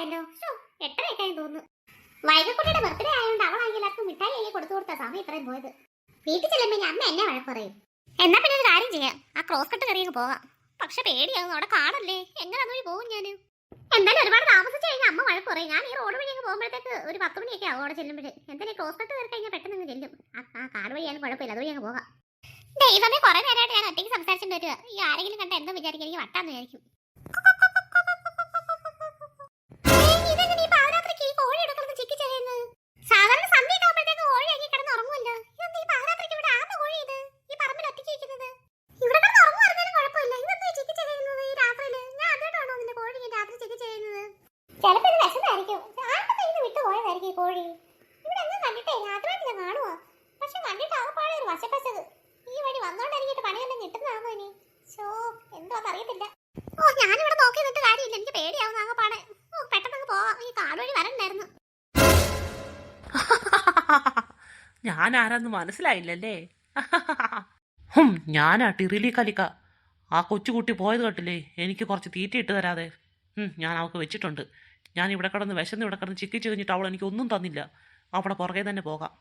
ആയല്ലോ. ശ്ശോ, എട്ടരയൊക്കെ ആയി തോന്നുന്നു. വൈകക്കുട്ടിയുടെ ബർത്ത്ഡേ ആയതുകൊണ്ട് അവളാണെങ്കിൽ എല്ലാവർക്കും മിഠായി ആയി കൊടുത്തു കൊടുത്ത സമയം ഇത്രയും പോയത്. വീട്ടിൽ ചെല്ലുമ്പോൾ അമ്മ എന്നെ വഴക്ക് പറയും. എന്നാ പിന്നെ ഒരു കാര്യം ചെയ്യാം. ആ ക്രോസ് കട്ട് കറിയൊക്കെ പോവാം പക്ഷെ പേടിയാണ് അവിടെ കാണല്ലേ? എങ്ങനെ അതുവഴി പോകും ഞാൻ എന്തായാലും ഒരുപാട് താമസിച്ചു കഴിഞ്ഞാൽ അമ്മ വഴക്ക് പറയും. ഞാൻ ഈ റോഡ് വഴിയൊക്കെ പോകുമ്പോഴത്തേക്ക് ഒരു പത്ത് മണിയൊക്കെ ആവും അവിടെ ചെല്ലുമ്പോൾ എന്തായാലും ക്രോസ് കട്ട് കയറി കഴിഞ്ഞാൽ പെട്ടെന്ന് അങ്ങ് ചെല്ലും. ആ കാട് വഴിയാലും കുഴപ്പമില്ല അതുവഴി അങ്ങ് പോകാം. ദൈവമേ കുറെ നേരമായിട്ട് ഞാൻ ഒറ്റയ്ക്ക് സംസാരിച്ചിട്ട് വരിക. ഈ ആരെങ്കിലും കണ്ട എന്തോ വിചാരിക്കും. എനിക്ക് വട്ടാന്ന് വിചാരിക്കും. ഞാൻ ആരാന്ന് മനസ്സിലായില്ലല്ലേ? ഹും ഞാനാ ടിറിലി കലിക്ക ആ കൊച്ചുകുട്ടി പോയത് കേട്ടില്ലേ എനിക്ക് കുറച്ച് തീറ്റ ഇട്ട് തരാതെ. ഉം, ഞാൻ അവൾക്ക് വെച്ചിട്ടുണ്ട്. ഞാൻ ഇവിടെ കിടന്ന് വിശന്ന് ഇവിടെ കിടന്ന് ചിക്കിച്ച് കഴിഞ്ഞിട്ട് അവൾ എനിക്ക് ഒന്നും തന്നില്ല. അവിടെ പുറകെ തന്നെ പോകാം.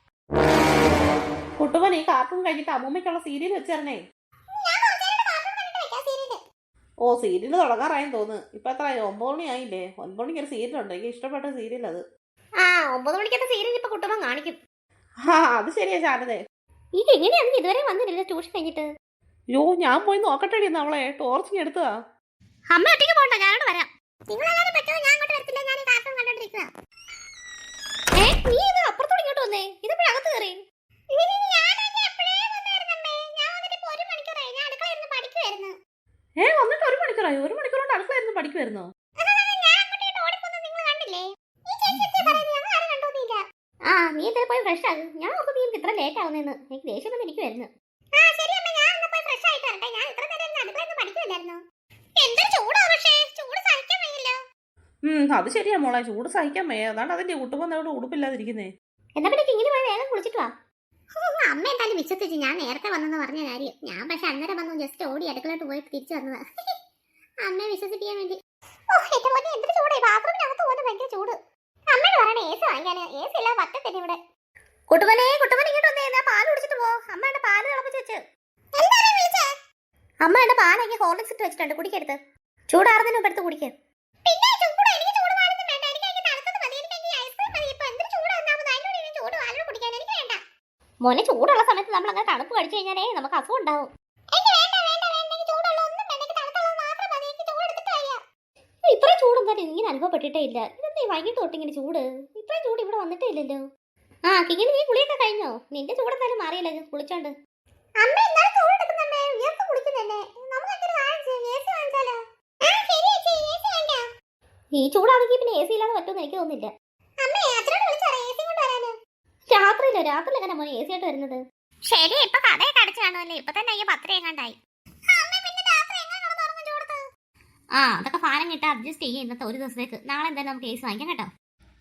കുട്ടുമൻ ഈ കാർട്ടൂൺ കഴിഞ്ഞിട്ട് അമ്മൂമ്മയ്ക്കുള്ള സീരിയൽ വെച്ചേരണേ ഓ സീരിയൽ തുടങ്ങാറായെന്ന് തോന്നുന്നു. ഇപ്പൊ എത്ര ഒമ്പത് മണി ആയില്ലേ ഒൻപത് മണിക്ക് ഒരു സീരിയൽ ഉണ്ട്? എനിക്ക് ഇഷ്ടപ്പെട്ട സീരിയൽ അത്. ആ ഒമ്പത് മണിക്കത്തെ സീരിയൽ ഇപ്പൊ കുട്ടുമ്പം കാണിക്കും. ആ അത് ശരിയാ ശാരദേ. ഇത് എങ്ങനെയാണ് ഇതുവരെ വന്നിട്ടില്ല ട്യൂഷൻ കഴിഞ്ഞിട്ട്? യോ ഞാൻ പോയി നോക്കട്ടെ നമ്മളെ അവളെ ടോർച്ചിങ് എടുത്തതാ. അമ്മ ഒറ്റയ്ക്ക് പോകണ്ട ഞാനോട് വരാം. നിങ്ങളെല്ലാരും പറ്റുമോ ഞാൻ അങ്ങോട്ട് വരത്തില്ല ഞാൻ കാർട്ടൂൺ കണ്ടോണ്ടിരിക്കുക ഏ നീ ഇത് അപ്പുറത്തോട് ഇങ്ങോട്ട് വന്നേ? ഇതിപ്പോഴും അകത്ത് കയറി ഏ വന്നിട്ട് ഒരു മണിക്കൂറായി. ഒരു മണിക്കൂർ കൊണ്ട് അടുക്കളായിരുന്നു പഠിക്കുമായിരുന്നോ നീ എന്തായാലും പോയി ഫ്രഷ് ആകും ഞാൻ ഓർത്ത് നീ ഇത്ര ലേറ്റ് ആവുന്നെന്ന്. എനിക്ക് ദേഷ്യം വന്ന് ഇരിക്കുവായിരുന്നു. എന്തൊരു ചൂടാ പക്ഷേ. ചൂട് സഹിക്കാൻ വയ്യല്ലോ. അത് ശരിയാ മോളെ. ചൂട് സഹിക്കാൻ വയ്യ. അതാണ് അതിന്റെ കുട്ടുമ്പോൾ ഉടുപ്പില്ലാതിരിക്കുന്നേ. എന്നാ പിന്നെ ഇങ്ങനെ പോയി വേഗം കുളിച്ചിട്ട് വാ. അമ്മ എന്തായാലും വിശ്വസിച്ച് ഞാൻ നേരത്തെ വന്നെന്ന് പറഞ്ഞ കാര്യം. ഞാൻ പക്ഷെ അന്നേരം വന്നു ജസ്റ്റ് ഓടി അടുക്കളോട്ട് പോയി തിരിച്ചു വന്നതാ. അമ്മയെ വിശ്വസിപ്പിക്കാൻ വേണ്ടി. ഓ എന്റെ മോനെ എന്തൊരു ചൂടേ. ബാത്റൂമിനകത്ത് പോകുന്നത് ഭയങ്കര ചൂട്. അമ്മയോട് പറയണേ ഏസി വാങ്ങിക്കാന്. ഏസി ഇല്ലാതെ പറ്റത്തില്ല ഇവിടെ. കുട്ടുമനെ കുട്ടുമനെ ഇങ്ങോട്ട് വന്നേ ഞാൻ പാൽ കുടിച്ചിട്ട് പോ. അമ്മയുടെ പാൽ തിളപ്പിച്ച് വെച്ച്. അമ്മയുടെ പാലൊക്കെ ഹോർലിക്സ് ഇട്ട് വെച്ചിട്ടുണ്ട്. കുടിക്കരുത് ചൂടാറുന്നതിന് മുമ്പ് എടുത്ത് കുടിക്കുക മോനെ ചൂടുള്ള സമയത്ത് നമ്മൾ അങ്ങനെ തണുപ്പ് കഴിച്ചു കഴിഞ്ഞാലേ നമുക്ക് അസുഖം ഉണ്ടാവും. ഇത്രയും ചൂടൊന്നും ഇങ്ങനെ അനുഭവപ്പെട്ടിട്ടേ ഇല്ല. ഇത് വൈകിട്ട് തൊട്ട് ഇങ്ങനെ ചൂട്. ഇത്രയും ചൂട് ഇവിടെ വന്നിട്ടേ ഇല്ലല്ലോ. ആ കിങ്ങിന് നീ കുളിയൊക്കെ കഴിഞ്ഞോ? നിന്റെ ചൂട് എന്തായാലും മാറിയില്ല കുളിച്ചോണ്ട്. അമ്മ ചൂടാണെങ്കിൽ പിന്നെ എ സി ഇല്ലാതെ പറ്റുമെന്ന് എനിക്ക് തോന്നുന്നില്ല. രാത്രിയില്ല എങ്ങനെ മോനെ എ സി ആയിട്ട് വരുന്നത്? ശരി ഇപ്പൊ കഥയൊക്കെ അടച്ചു കാണുമല്ലേ. ഇപ്പൊ തന്നെ അയ്യോ പത്ര എങ്ങാണ്ടായി. ആ അതൊക്കെ ഫാനം കിട്ടാ അഡ്ജസ്റ്റ് ചെയ്യും ഇന്നത്തെ ഒരു ദിവസത്തേക്ക്. നാളെ എന്തായാലും നമുക്ക് കേസ് വാങ്ങിക്കാം കേട്ടോ.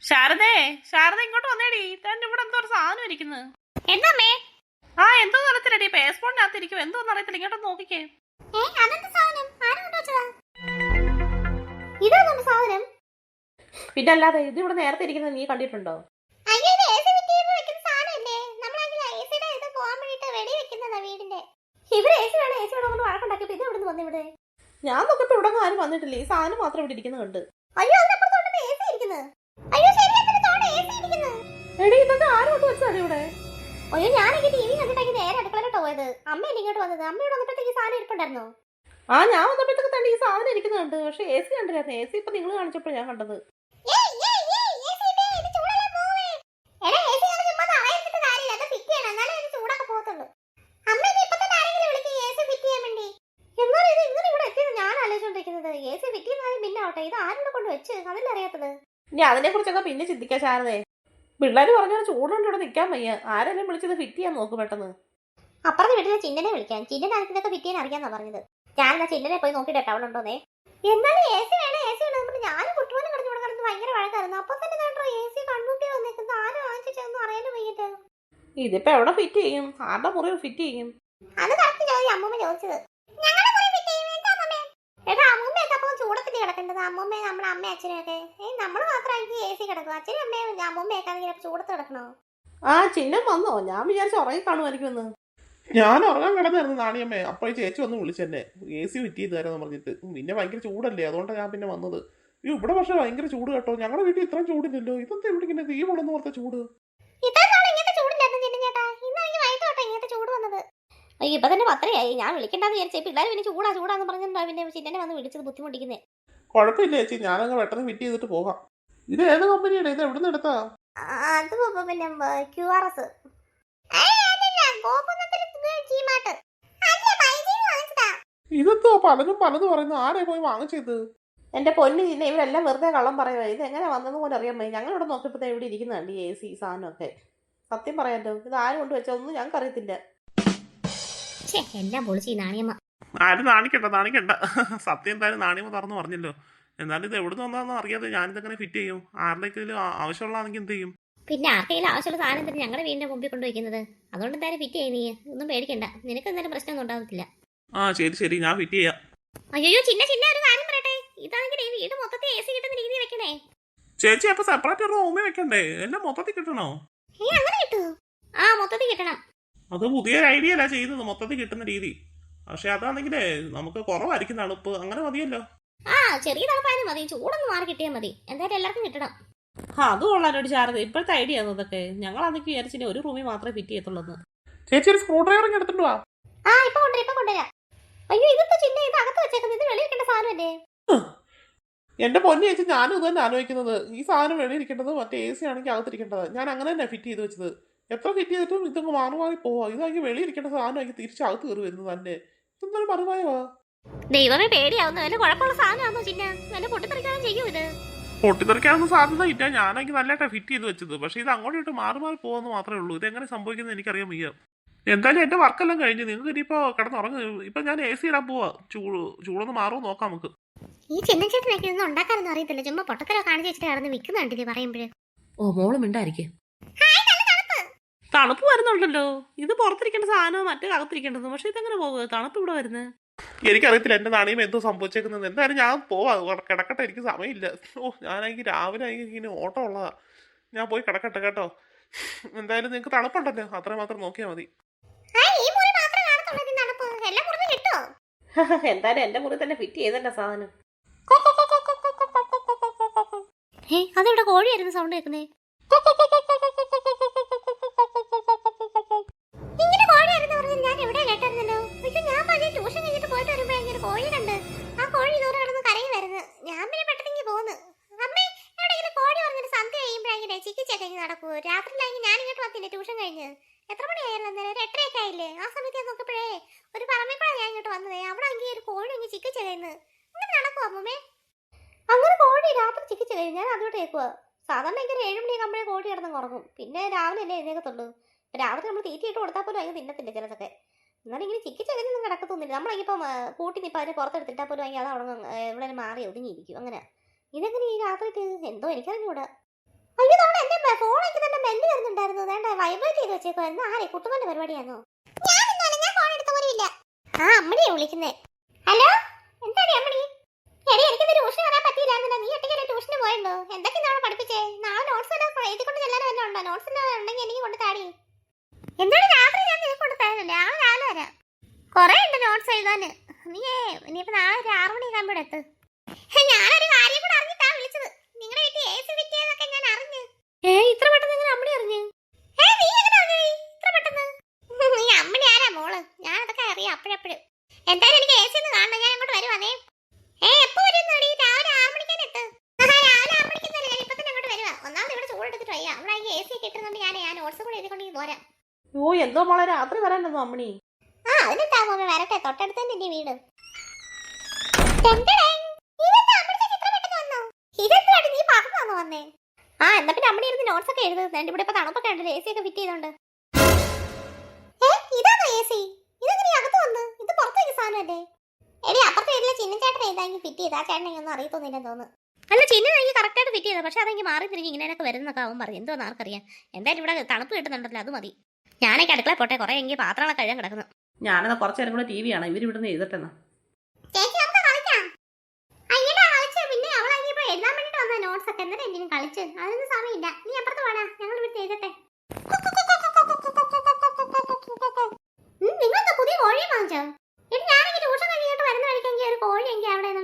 ശാരദേ ശാരദ ഇങ്ങോട്ട് വന്നേടി. തന്റെ ഇവിടെ എന്തോ ഒരു സാധനം ഇരിക്കുന്നത് എന്താമ്മേ ആ എന്തോ നടത്തില്ലടി പേസ്പോണ്ടിനകത്ത് ഇരിക്കും എന്തോന്ന് അറിയത്തില്ല. ഇങ്ങോട്ട് നോക്കിക്കേ. ഏ അതെന്താ സാധനം? ആരും കൊണ്ടുവച്ചതാ ഇതാ സാധനം? പിന്നെ അല്ലാതെ ഇത് ഇവിടെ നേരത്തെ ഇരിക്കുന്നത് നീ കണ്ടിട്ടുണ്ടോ. ഇവിടെ AC വേണം, AC വേണം കൊണ്ട് വഴക്കുണ്ടാക്കിയപ്പോ ഇത് എവിടുന്ന് വന്നു ഇവിടെ? ഞാൻ നോക്കട്ടെ ഇവിടെ ആരും വന്നിട്ടില്ല ഈ സാധനം മാത്രം ഇവിടെ ഇരിക്കുന്നത് കണ്ട് അയ്യോ. എടി ഇതൊക്കെ വെച്ചാടി ഇവിടെ അയ്യോ, ഞാനെങ്കിൽ TV കണ്ടിട്ടാക്കി നേരെ അടുക്കളയിലോട്ട് പോയത്. അമ്മയല്ലേ ഇങ്ങോട്ട് വന്നത്? അമ്മ ഇവിടെ വന്നപ്പോഴത്തേക്ക് ഈ സാധനം ഇരിപ്പുണ്ടായിരുന്നോ? ആ ഞാൻ വന്നപ്പോഴത്തേക്ക് തന്നെ ഈ സാധനം ഇരിക്കുന്നുണ്ട് പക്ഷെ എ സി കണ്ടില്ലായിരുന്നു എ സി ഇപ്പൊ നിങ്ങൾ കാണിച്ചപ്പോൾ ഞാൻ കണ്ടത് ഏയ്, ഏയ്, ഏയ്, AC ഇട്ടേ, ഇത് ചൂടെല്ലാം പോവേ. എടാ, AC ആണ് ചുമ്മാ തറയിട്ടിട്ട് കാര്യമില്ല. അത് fit ചെയ്യണം. എന്നാലേ ഇതിന് ചൂടൊക്കെ പോകത്തുള്ളൂ. അമ്മ ഇനി ഇപ്പൊ തന്നെ ആരെങ്കിലും വിളിക്ക് AC fit ചെയ്യാൻ വേണ്ടി. എന്നാലും ഇത് ഇങ്ങനെ ഇവിടെ എത്തിയത് ഞാൻ ആലോചിച്ചോണ്ടിരിക്കുന്നത് എ സി ഫിറ്റ് ചെയ്യുന്നതായാലും പിന്നെ ആവട്ടെ ഇത് ആരുടെ കൊണ്ട് വെച്ച് അതല്ലേ അറിയാത്തത് ഇനി അതിനെ കുറിച്ചൊക്കെ പിന്നെ ചിന്തിക്കാൻ ശാരദേ. പിള്ളേർ പറഞ്ഞാൽ ചൂടുകൊണ്ട് ഇവിടെ നിൽക്കാൻ വയ്യ. ആരെല്ലാം വിളിച്ചത് ഫിറ്റ് ചെയ്യാൻ നോക്ക് പെട്ടെന്ന്. അപ്പുറത്തെ വീട്ടിലെ ചിന്നനെ വിളിക്കാൻ. ചിന്നൻ അതിനൊക്കെ ഫിറ്റ് ചെയ്യാൻ അറിയാന്നാ പറഞ്ഞത്. ഞാൻ എന്നാ ചിന്നനെ പോയി നോക്കിയിട്ട് അവൾ ഉണ്ടോന്നേ. എന്നാലും എ സി വേണം എ സി വേണം. നമ്മൾ ഞാനും കുട്ടുവാനും കിടന്നു ഇവിടെ കിടന്ന് ഭയങ്കര വഴക്കായിരുന്നു. അപ്പൊ തന്നെ കേട്ടോ എ സി കണ്ണൂട്ടി വന്നേക്കുന്നത്. ആരും വാങ്ങിച്ചൊന്നും അറിയാനും വയ്യിട്ട് ഇതിപ്പോ എവിടെ ഫിറ്റ് ചെയ്യും? ആരുടെ മുറിവ് ഫിറ്റ് ചെയ്യും? അത് കറക്റ്റ് ചോദ്യം അമ്മമ്മ ചോദിച്ചത് ഞങ്ങളുടെ മുറി ഫിറ്റ് ചെയ്യും എന്താ അമ്മമ്മേ? എടാ അമ്മൂമ്മയൊക്കെ അപ്പം ചൂടത്ത് കിടക്കേണ്ടത് അമ്മൂമ്മയും നമ്മുടെ അമ്മയും അച്ഛനും ഒക്കെ ഏ നമ്മൾ മാത്രമായിരിക്കും എ സി കിടക്കും അച്ഛനും അമ്മയും അമ്മൂമ്മയൊക്കെ ആണെങ്കിൽ ചൂടത്ത് കിടക്കണോ? ആ ചിഹ്നം വന്നോ. ഞാൻ വിചാരിച്ച ഉറങ്ങി കാണുമായിരിക്കുമെന്ന് ഞാൻ ഉറങ്ങാൻ കിടന്നായിരുന്നു നാണിയമ്മേ. അപ്പോൾ ഈ ചേച്ചി വന്ന് വിളിച്ചെന്നെ എ സി ഫിറ്റ് ചെയ്ത് തരാമെന്ന് പറഞ്ഞിട്ട്. പിന്നെ ഭയങ്കര ചൂടല്ലേ? അതുകൊണ്ടാണ് ഞാൻ പിന്നെ വന്നത്. അയ്യോ ഇവിടെ പക്ഷെ ഭയങ്കര ചൂട് കേട്ടോ. ഞങ്ങളുടെ വീട്ടിൽ ഇത്രയും ചൂടില്ലല്ലോ. ഇതെന്താ ഇവിടെ ഇങ്ങനെ തീ കൊള്ളുന്ന പോലത്തെ ചൂട്? അയ്യോ ഇപ്പൊ തന്നെ പത്രയായി ഞാൻ വിളിക്കണ്ടെന്ന് വിചാരിച്ചേ. പിള്ളേർ പിന്നെ ചൂടാ ചൂടാന്ന് പറഞ്ഞിട്ടുണ്ടോ പിന്നെ ചിന്നെ വന്ന് വിളിച്ചത് ബുദ്ധിമുട്ടിക്കുന്നേ. കുഴപ്പമില്ല ചേച്ചി ഞാനങ്ങ് പെട്ടെന്ന് ഫിറ്റ് ചെയ്തിട്ട് പോകാം ഇത് ഏത് കമ്പനിയാണ് ഇത് എവിടെ നിന്ന് എടുത്താ അത് ഇപ്പൊ പിന്നെ ക്യു ആർ എസ് ഇതെന്തോ പലരും പലതും പറയുന്നു. ആരെ പോയി വാങ്ങിച്ചത്? എന്റെ പൊന്നു ഇന്ന് ഇവരെല്ലാം വെറുതെ കള്ളം പറയുക ഇത് എങ്ങനെ വന്നത് പോലും അറിയാൻ പോയി ഞങ്ങൾ ഇവിടെ നോക്കിയപ്പോൾ ഇവിടെ ഇരിക്കുന്നുണ്ട് ഈ എ സി സാധനമൊക്കെ. സത്യം പറയാലോ ഇത് ആരും കൊണ്ട് വെച്ചതൊന്നും ഞങ്ങൾക്ക് അറിയത്തില്ല എല്ലാം പൊളിച്ച് നാണിയമ്മ. ആരും നാണിക്കണ്ട നാണിക്കണ്ട. സത്യം എന്തായാലും നാണിയമ്മ തുറന്നു പറഞ്ഞല്ലോ. എന്നാലും ഇത് എവിടെ നിന്ന് വന്നാന്ന് അറിയാതെ ഞാനിതങ്ങനെ ഫിറ്റ് ചെയ്യും? ആരുടെയെങ്കിലും ആവശ്യമുള്ളതാണെങ്കിൽ എന്ത് ചെയ്യും? പിന്നെ ആർക്കെങ്കിലും ആവശ്യമുള്ള സാധനം തന്നെ ഞങ്ങളുടെ വീടിന്റെ മുമ്പിൽ കൊണ്ടുവയ്ക്കുന്നത്. അതുകൊണ്ട് എന്തായാലും ഫിറ്റ് ചെയ്യ് നീ. ഒന്നും പേടിക്കണ്ട. നിനക്ക് എന്തായാലും പ്രശ്നമൊന്നും ഉണ്ടാകത്തില്ല. ആ ശരി ശരി. ഞാൻ ഫിറ്റ് ചെയ്യാം. അയ്യോ ചിന്ന ചിന്ന ഒരു കാര്യം പറയട്ടെ. ഇതാണെങ്കിൽ ഈ വീട് മൊത്തത്തിൽ എ സി കിട്ടുന്ന രീതി വെക്കണേ. ചേച്ചി അപ്പൊ സെപ്പറേറ്റ് ഒരു റൂമിൽ വെക്കണ്ടേ? എല്ലാം മൊത്തത്തിൽ കിട്ടണോ? ഏ അങ്ങനെ കിട്ടൂ. ആ മൊത്തത്തിൽ കിട്ടണം. അത് പുതിയൊരു ഐഡിയ അല്ല ചെയ്യുന്നത് മൊത്തത്തിൽ കിട്ടുന്ന രീതി. പക്ഷെ അതാണെങ്കിലേ നമുക്ക് കുറവായിരിക്കും തണുപ്പ്. അങ്ങനെ മതിയല്ലോ. ആ ചെറിയ തണുപ്പായാലും മതി. ചൂടൊന്ന് മാറി കിട്ടിയാൽ മതി. എന്തായാലും എല്ലാവർക്കും കിട്ടണം. ആ അത് കൊള്ളാനോട് ചാർജ്. ഇപ്പോഴത്തെ ഐഡിയ ആണ് അതൊക്കെ ഞങ്ങൾ അതൊക്കെ വിചാരിച്ചിട്ട് ഒരു റൂമിൽ മാത്രമേ ഫിറ്റ് ചെയ്യത്തുള്ളൂ ചേച്ചി ഒരു സ്ക്രൂ ഡ്രൈവർ എടുത്തിട്ട് വാ. ആ ഇപ്പൊ കൊണ്ടുവരാം ഇപ്പൊ കൊണ്ടുവരാം. അയ്യോ ഇതൊക്കെ ചിന്ന ഇത് അകത്ത് വെച്ചേക്കുന്നത്. ഇത് വെളി വെക്കേണ്ട സാധനമല്ലേ? എന്റെ പൊന്നു ചേച്ചി ഞാനും ഇത് തന്നെ ആലോചിക്കുന്നത്. ഈ സാധനം വെളിയിരിക്കേണ്ടത് മറ്റേ എ സി ആണെങ്കിൽ അകത്തിരിക്കേണ്ടത്. ഞാൻ അങ്ങനെ തന്നെ ഫിറ്റ് ചെയ്ത് വെച്ചത്. എത്ര ഫിറ്റ് ചെയ്തിട്ടും ഇതങ്ങ് മാറി മാറി പോവാ. ഇതാണെങ്കിൽ വെളിയിരിക്കേണ്ട സാധനമാക്കി തിരിച്ചകത്ത് കയറി വരുന്നത് തന്നെ. ഇതെന്തായാലും മറുപയോ ദൈവമേ പേടിയാവുന്നു. വല്ല കുഴപ്പമുള്ള സാധനമാണോ ചിന്ന? വല്ല പൊട്ടിത്തെറിക്കാനും ചെയ്യൂ ഇത്? പൊട്ടിത്തെറിക്കാനൊന്നും സാധ്യത ഇല്ല. ഞാനെങ്കിൽ നല്ലതായിട്ട് ഫിറ്റ് ചെയ്ത് വെച്ചത്. പക്ഷേ ഇത് അങ്ങോട്ടും ഇട്ട് മാറി മാറി പോകുമെന്ന് മാത്രമേ ഉള്ളൂ. ഇതെങ്ങനെ സംഭവിക്കുന്നത് എനിക്കറിയാൻ വയ്യ. എന്തായാലും എന്റെ വർക്കെല്ലാം കഴിഞ്ഞ് നിങ്ങൾക്ക് ഇനിയിപ്പോ കിടന്നുറങ്ങ്. ഇപ്പൊ ഞാൻ എ സി ഇടാൻ പോവാ. ചൂട് ചൂടൊന്ന് മാറുമോ നോക്കാം നമുക്ക്. ഈ ചിന്ന ചേട്ടനൊക്കെ ഇതൊന്നും ഉണ്ടാക്കാനൊന്നും അറിയത്തില്ല. ചുമ്മാ പൊട്ടത്തരോ കാണിച്ച് വെച്ചിട്ട് കിടന്ന് വിൽക്കുന്നുണ്ട് ഇത് പറയുമ്പോഴേ. ഓ മോൾ മിണ്ടായിരിക്കേ. തണുപ്പ് വരുന്നുണ്ടല്ലോ ഇത് പുറത്തിരിക്കേണ്ട സാധനം മറ്റേ അകത്തിരിക്കേണ്ടത് പക്ഷെ ഇതെങ്ങനെ പോകുക തണുപ്പ് ഇവിടെ വരുന്നത് എനിക്കറിയത്തില്ല എന്റെ നാണയം എന്തോ സംഭവിച്ചേക്കുന്നത് എന്തായാലും ഞാൻ പോവാ കിടക്കട്ടെ എനിക്ക് സമയമില്ല ഓ ഞാനെങ്കിൽ രാവിലെ ആണെങ്കിൽ ഇങ്ങനെ ഓട്ടം ഉള്ളതാ ഞാൻ പോയി കിടക്കട്ടെ കേട്ടോ എന്തായാലും നിങ്ങക്ക് തണുപ്പുണ്ടല്ലോ അത്ര മാത്രം നോക്കിയാൽ മതി എന്തായാലും എന്റെ മുറി തന്നെ ഫിറ്റ് ചെയ്തല്ല സാധനം ഹേ അതിവിടെ കോഴിയായിരുന്നു സൗണ്ട് കേൾക്കുന്നേ ഇങ്ങനെ കോഴി കണ്ട് ആ കോഴി ദൂരെ കിടന്ന് കരയിൽ വരുന്നു. ഞാൻ പിന്നെ പെട്ടെന്ന് പോകുന്നു അമ്മേ എവിടെയെങ്കിലും കോഴി പറഞ്ഞിട്ട് സന്ധ്യ കഴിയുമ്പോഴെങ്കിലും ചിക്കിച്ചൊക്കെ ഇങ്ങനെ നടക്കൂ രാത്രിയിലാണെങ്കിൽ ഞാൻ ഇങ്ങോട്ട് വന്നില്ലേ ട്യൂഷൻ കഴിഞ്ഞ്? എത്ര മണിയായിരുന്നു അന്നേരം? ഒരു എട്ടരയൊക്കെ ആയില്ലേ? ആ സമയത്ത് ഞാൻ നോക്കപ്പോഴേ ഒരു പറമ്പിക്കൂടെ ഞാൻ ഇങ്ങോട്ട് വന്നത്. അവിടെ എങ്കിൽ ഒരു കോഴി അങ്ങ് ചിക്കിച്ചകയുന്നു അങ്ങനെ നടക്കുവോ അമ്മമ്മേ? അങ്ങനെ കോഴി രാത്രി ചിക്കിച്ച് കഴിഞ്ഞ് ഞാൻ അതിലോട്ട് കേൾക്കുക സാധാരണ ഇങ്ങനെ ഏഴ് മണി ആകുമ്പോഴേ കോഴി കിടന്ന് ഉറങ്ങും. പിന്നെ രാവിലെ അല്ലേ എഴുന്നേക്കത്തുള്ളൂ. രാവിലെ നമ്മൾ തീറ്റയിട്ട് കൊടുത്താൽ പോലും അതിന് തിന്നത്തില്ല ചിലതൊക്കെ. എന്നാലും ഇങ്ങനെ ചിക്കി ചകഞ്ഞൊന്നും കിടക്കത്തൊന്നുമില്ല നമ്മളിപ്പം കൂട്ടി നിപ്പോൾ അതിനെ പുറത്തെടുത്തിട്ടാൽ പോലും അതിന് അത് അവിടെ എവിടെ മാറി ഒതുങ്ങിയിരിക്കും. അങ്ങനെ ഇതെങ്ങനെ ഈ രാത്രി എന്തോ എനിക്കറിഞ്ഞൂടാ. അയ്യോ എന്റെ ഫോൺ എനിക്ക് തന്നെ ബെല്ല് വരുന്നുണ്ടായിരുന്നു. വേണ്ട വൈബ്രേറ്റ് ചെയ്ത് വെച്ചേക്കുമായിരുന്നു ആരെ കുട്ടുമന്റെ പരിപാടിയാണോ ഞാൻ ഫോൺ എടുത്ത ആ അമ്മടിയാ വിളിക്കുന്നേ. ഹലോ? എന്താടി അമ്മടി എടി എനിക്കിത് ട്യൂഷൻ വരാൻ പറ്റിയില്ലായിരുന്നില്ല. നീ ഒറ്റയ്ക്ക് ട്യൂഷന് പോയല്ലോ? എന്തൊക്കെ നാളെ പഠിപ്പിച്ചേ? നാളെ നോട്ട്സ് എല്ലാം എഴുതി കൊണ്ട് ചെല്ലാൻ വല്ലതും ഉണ്ടോ? നോട്ട്സ് ഉണ്ടെങ്കിൽ എനിക്ക് കൊണ്ട് താടി. എന്താണ് രാത്രി ഞാൻ നിനക്ക് കൊണ്ട് തരുന്നില്ല? നാളെ രാവിലെ വരാം കുറേ ഉണ്ട് നോട്ട്സ് എഴുതാന് നീ ഇനിയിപ്പോ നാളെ ഒരു ആറു മണിയൊക്കെ ആകുമ്പോൾ എത്ത് ഞാനൊരു കാര്യം കൂടെ അറിഞ്ഞിട്ടാ വിളിച്ചത്. നിങ്ങളുടെ വീട്ടിൽ എ സി ഞാൻ അറിഞ്ഞു. ഏ ഇത്ര പെട്ടെന്ന് എങ്ങനെ അമ്മടി അറിഞ്ഞു? ഏ, നീ എങ്ങനെ അറിഞ്ഞു? ഇത്ര പെട്ടെന്ന്? നീ അമ്മണി ആരാ മോൾ? ഞാൻ അതൊക്കെ അറിയാം അപ്പോഴപ്പോഴും. എന്തായാലും എനിക്ക് എ സി ഒന്ന് കാണണം ഞാൻ അങ്ങോട്ട് വരുവാന്നേ. ഏ എപ്പോ വരുന്നടി? രാവിലെ ആറ് മണിക്കാൻ എത്ത്. രാവിലെ ആറ് മണിക്കൊന്നല്ല ഞാൻ ഇപ്പൊ തന്നെ അങ്ങോട്ട് വരുവാ. ഒന്നാമത് ഇവിടെ ചൂടെടുത്തിട്ട് വയ്യ. അവിടെ എ സി കിട്ടുന്നുണ്ട് ഞാൻ ഞാൻ നോട്ട്സ് കൂടെ എഴുതിക്കൊണ്ടെങ്കിൽ പോരാ. ഓ എന്തോ മോളെ രാത്രി വരാനെന്നോ അമ്മണി? ആ അതിനെന്താ മോനെ വരട്ടെ തൊട്ടടുത്ത് തന്നെ എന്റെ വീട് പെട്ടെന്ന് വന്നോ? നീ വന്നേ ആ എന്നാ പിന്നെ അമ്മണി ഇരുന്ന് നോട്ട്സ് ഒക്കെ എഴുതുന്നുണ്ട്. ഇവിടെ ഇപ്പൊ തണുപ്പൊക്കെ ഉണ്ടല്ലോ എ സി ഒക്കെ ഫിറ്റ് ചെയ്തോണ്ട്. ഏ അകത്ത് ഇത് ചേട്ടനെ ഫിറ്റ് ചെയ്തത്. പക്ഷെ അതെങ്കിൽ മാറി തിരിഞ്ഞ് ഇങ്ങനെയൊക്കെ വരുന്നൊക്കെ അവൻ പറയും. എന്തോ ആർക്കറിയാം. എന്തായാലും ഇവിടെ തണുപ്പ് കിട്ടുന്നുണ്ടല്ലോ അത് മതി. ഞാനൊക്കെ അടുക്കള പോട്ടെ കുറെ എങ്കിൽ പാത്രങ്ങളൊക്കെ കഴുകാൻ കിടക്കുന്നു. ഞാനെന്നാ കുറച്ചു നേരം കൂടെ ടി വി ആണ് ഇവർ ഇവിടുന്ന് എഴുതട്ടെന്നാ.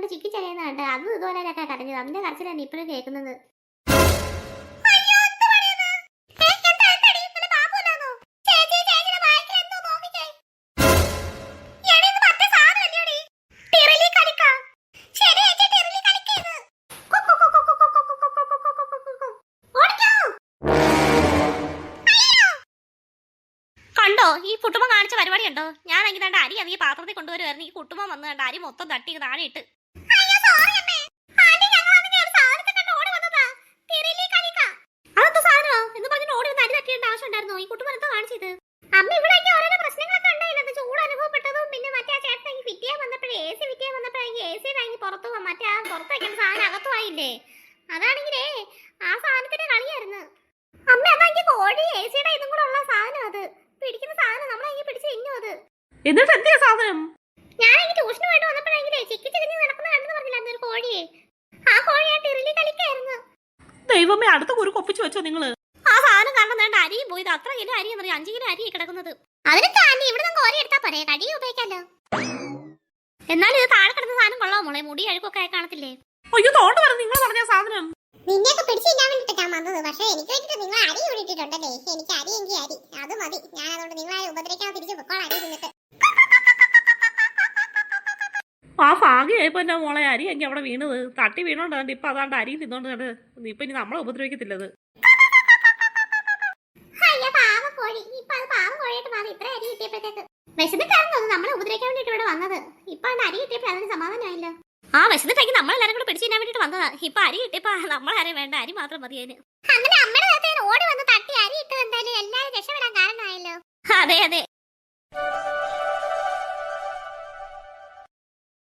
ചിക്കി ചെറിയുന്ന കണ്ട് അതും ഇതുപോലെയൊക്കെ കരഞ്ഞത്. അതിന്റെ കരച്ചിലാണ് ഇപ്പോഴും കേൾക്കുന്നത്. പറഞ്ഞു ഈ കുട്ടുമ ആ പുറത്ത് അരി മൊത്തം തട്ടി താഴെ അതാണെങ്കിലേ ആ സാധനത്തിന്റെ കളിയായിരുന്നു. അമ്മ അതാണെങ്കിൽ കോഴി എ സിയുടെ ഇതും കൂടെ ഉള്ള സാധനം അത്. പിടിക്കുന്ന സാധനം നമ്മളെ പിടിച്ച് ഇന്നു അത്. എന്നിട്ട് എന്തിയാ സാധനം? ഞാനെങ്കിൽ ട്യൂഷന് വേണ്ടി വന്നപ്പോഴെങ്കിലേ ചിക്കി ചിക്കിഞ്ഞ് നടക്കുന്ന കണ്ടെന്ന് പറഞ്ഞില്ല അന്നൊരു കോഴിയെ? ആ കോഴിയായിട്ട് ഇറിലി കളിക്കായിരുന്നു. ദൈവമേ അടുത്ത കുരു കൊപ്പിച്ചു വെച്ചോ നിങ്ങൾ. ആ സാധനം കാരണം വേണ്ട അരിയും പോയി. ഇത് അത്ര കിലോ അരി എന്ന് അഞ്ചു കിലോ അരി കിടക്കുന്നത്. അതിന് താണ്ടി ഇവിടെ നിന്ന് കോരി എടുത്താ പറയാ കടി ഉപയോഗിക്കാലോ. എന്നാലും ഇത് താഴെ കിടന്ന സാധനം കൊള്ളാം മോളെ? മുടി അഴുക്കൊക്കെ ആയി കാണത്തില്ലേ? അയ്യോ തോണ്ട് പറഞ്ഞു നിങ്ങൾ പറഞ്ഞ സാധനം. നിന്നെയൊക്കെ പിടിച്ചില്ലാൻ വേണ്ടിട്ട് ഞാൻ വന്നത്. പക്ഷേ എനിക്ക് വേണ്ടിട്ട് നിങ്ങൾ അരി കൂടിയിട്ടുണ്ടല്ലേ എനിക്ക് അരി എങ്കിൽ അരി. അത് മതി. ഞാൻ അതുകൊണ്ട് നിങ്ങളെ ഉപദ്രവിക്കാൻ തിരിച്ചു പൊക്കോളാം അരി തിന്നിട്ട്. ആ ഭാഗ്യമായിപ്പോ എന്റെ മോളെ? അരി എങ്കിൽ അവിടെ വീണത്. തട്ടി വീണോണ്ട് ഇപ്പൊ അതാണ്ട് അരിയും തിന്നോണ്ട് കണ്ട് ഇപ്പം ഇനി നമ്മളെ ഉപദ്രവിക്കത്തില്ലത്. ആ വിശന്നിട്ടെങ്കിൽ നമ്മളെല്ലാരും കൂടെ പിടിച്ചു തിന്നാൻ വേണ്ടിട്ട് വന്നതാ. ഇപ്പൊ അരി കിട്ടിയപ്പോ നമ്മളാരും വേണ്ട. അരി മാത്രം മതി അതിന്. അങ്ങനെ അമ്മയുടെ നേരത്തെ ഓടി വന്ന് തട്ടി അരി ഇട്ടത് എന്തായാലും എല്ലാരും രക്ഷപ്പെടാൻ കാരണമായല്ലോ. അതെ അതെ.